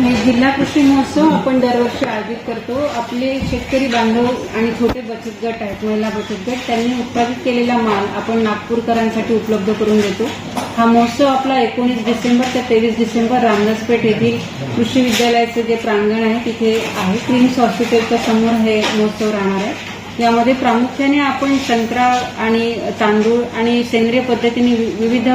जिल्हा कृषी महोत्सव आपण दरवर्षी आयोजित करतो. आपले शेतकरी बांधव आणि छोटे बचत गट आहेत महिला बचत गट त्यांनी उत्पादित केलेला माल आपण नागपूरकरांसाठी उपलब्ध करून देतो. हा महोत्सव आपला एकोणीस डिसेंबर ते तेवीस डिसेंबर रामदासपेठ येथील कृषी विद्यालयाचं जे प्रांगण आहे तिथे आहे. क्रिम्स हॉस्पिटलच्या समोर हे महोत्सव राहणार आहे. यामध्ये प्रामुख्याने आपण संत्रा आणि तांदूळ आणि सेंद्रिय पद्धतीने वि- विविध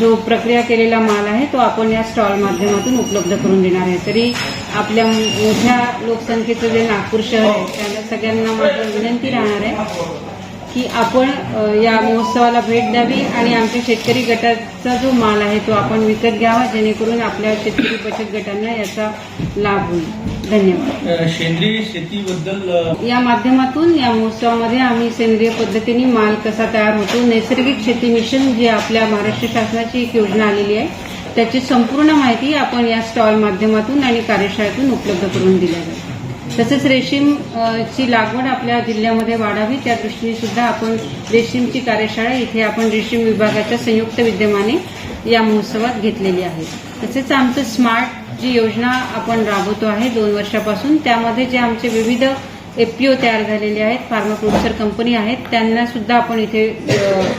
जो प्रक्रिया केलेला माल आहे तो आपण या स्टॉल माध्यमातून उपलब्ध करून देणार आहे. तरी आपल्या मोठ्या लोकसंख्येचं जे नागपूर शहर आहे त्याला सगळ्यांना माझं विनंती राहणार आहे की आपण या महोत्सवाला भेट द्यावी आणि आमच्या शेतकरी गटाचा जो माल आहे तो आपण विकत घ्यावा जेणेकरून आपल्या शेतकरी बचत गटांना याचा लाभ होईल. धन्यवाद. सेंद्रिय शेतीबद्दल या माध्यमातून या महोत्सवामध्ये आम्ही सेंद्रिय पद्धतीने माल कसा तयार होतो नैसर्गिक शेती मिशन जी आपल्या महाराष्ट्र शासनाची एक योजना आलेली आहे त्याची संपूर्ण माहिती आपण या स्टॉल माध्यमातून आणि कार्यशाळेतून उपलब्ध करून दिल्या जाईल तसेच रेशीम ची लागवड आपल्या जिल्ह्यामध्ये वाढावी त्या दृष्टीने सुद्धा आपण रेशीमची कार्यशाळा इथे आपण रेशीम विभागाच्या संयुक्त विद्यमाने या महोत्सवात घेतलेली आहे. तसेच आमचं स्मार्ट जी योजना आपण राबवतो आहे दोन वर्षापासून त्यामध्ये जे आमचे विविध एपीओ तयार झालेले आहेत फार्मा प्रोड्युसर कंपनी आहेत त्यांना सुद्धा आपण इथे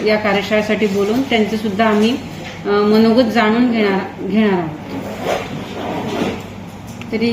या कार्यशाळेसाठी बोलून त्यांचं सुद्धा आम्ही मनोगत जाणून घेणार घेणार आहोत. तरी